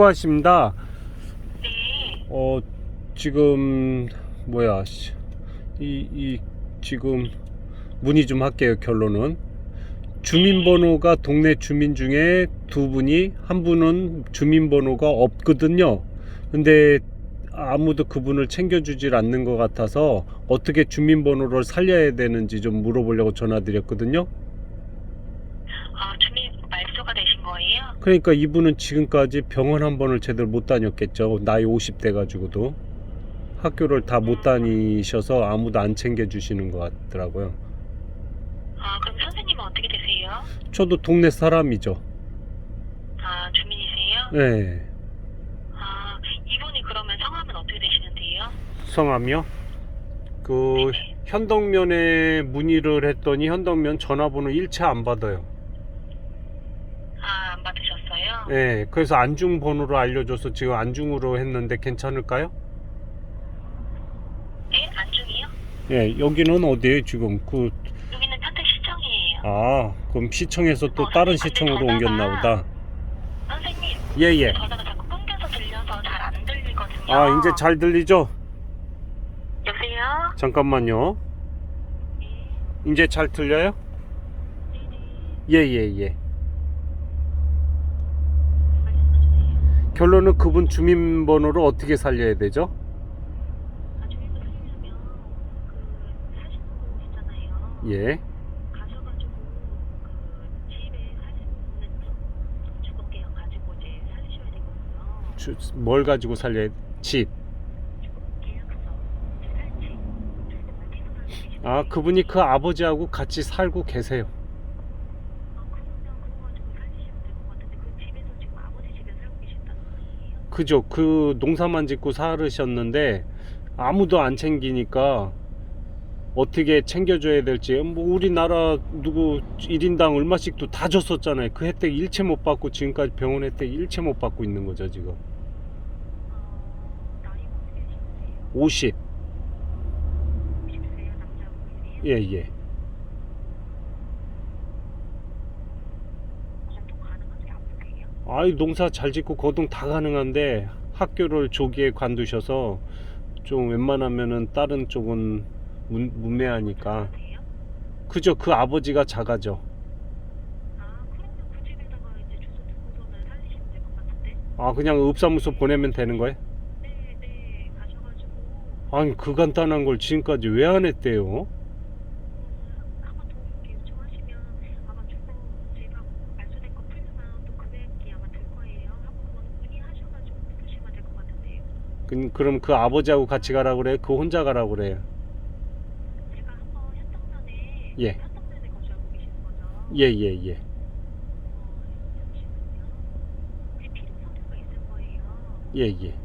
수고하십니다. 네. 어 지금 뭐야 씨, 이, 이 지금 문의 좀 할게요 결론은 주민번호가 동네 주민 중에 두 분이 한 분은 주민번호가 없거든요 근데 아무도 그분을 챙겨주질 않는 것 같아서 어떻게 주민번호를 살려야 되는지 좀 물어보려고 전화드렸거든요 아, 주민 말소가 되신 거예요? 그러니까 이분은 지금까지 병원 한 번을 제대로 못 다녔겠죠. 나이 50대 가지고도 학교를 다 못 다니셔서 아무도 안 챙겨 주시는 것 같더라고요. 아, 그럼 선생님은 어떻게 되세요? 저도 동네 사람이죠. 아, 주민이세요? 네. 아, 이분이 그러면 성함은 어떻게 되시는데요? 성함이요? 그 네네. 현덕면에 문의를 했더니 현덕면 전화번호 일체 안 받아요. 네. 그래서 안중 번호로 알려줘서 지금 안중으로 했는데 괜찮을까요? 네, 안중이요? 네. 여기는 어디에요 지금? 그 여기는 평택 시청이에요. 아, 그럼 시청에서 또 다른 시청으로 옮겼나 보다. 선생님, 예, 예. 전화가 자꾸 끊겨서 들려서 잘 안 들리거든요. 아, 이제 잘 들리죠? 여보세요? 잠깐만요. 네, 이제 잘 들려요? 네, 네. 예, 예, 예. 말씀해주세요. 결론은 그분 주민번호를 어떻게 살려야 되죠? 아, 주민번호 살려면 그 사시는 분 있잖아요. 예. 가셔가지고 그 집에 사시는 주거계약 가지고 이제 살리셔야 되거든요. 주, 뭘 가지고 살려야 집. 주거계약서, 계속 살고 아, 그분이 그 아버지하고 같이 살고 계세요. 아, 그러면 그거 가지고 살리시면 될 것 같은데 그 집에서 지금 아버지 집에 살고 계신다는 말이에요? 그죠? 그 농사만 짓고 살으셨는데 아무도 안 챙기니까 어떻게 챙겨줘야 될지 뭐 우리나라 누구 1인당 얼마씩도 다 줬었잖아요. 그 혜택 일체 못 받고 지금까지 병원 혜택 일체 못 받고 있는 거죠, 지금. 어, 나이가 어떻게 되시는데요? 50. 50세요? 남자분이세요? 예, 예. 거동 가능하세요? 아이 농사 잘 짓고 거동 다 가능한데 학교를 조기에 관두셔서 좀 웬만하면은 다른 쪽은 문, 문매하니까? 그죠 그 아버지가 작아죠 아, 그? 아 그냥 읍사무소 보내면 되는 거예요? 네, 네, 아니 그 간단한 걸 지금까지 왜 안 했대요? 한번 더 이렇게 요청하시면 아마 주거 집하고 말소된 거 풀면 또 금액이 아마 들 거예요. 한번 문의하셔가지고 풀으시면 될 것 같은데요. 그, 그럼 그 아버지하고 같이 가라고 그래? 그 혼자 가라고 그래요? 제가 한번 현덕면에 예. 현덕면에 거주하고 계시는 거죠? 예 예, 예. 어, 잠시만요. 혹시 필요 서류가 있을 거예요. 예, 예.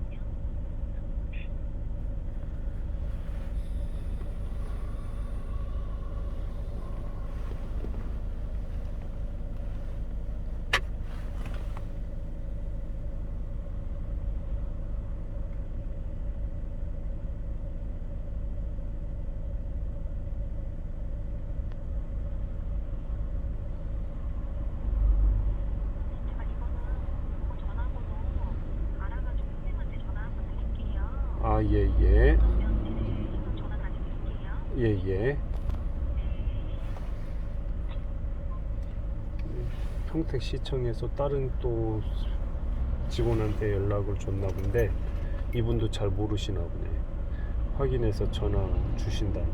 제가 이거는 그 전화번호 알아가지고 선생님한테 전화 한번 드릴게요. 아, 예, 예. 예, 예. 평택시청에서 다른 또 직원한테 연락을 줬나 본데 이분도 잘 모르시나 보네. 확인해서 전화 주신다네.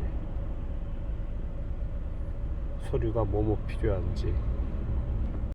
서류가 뭐뭐 필요한지.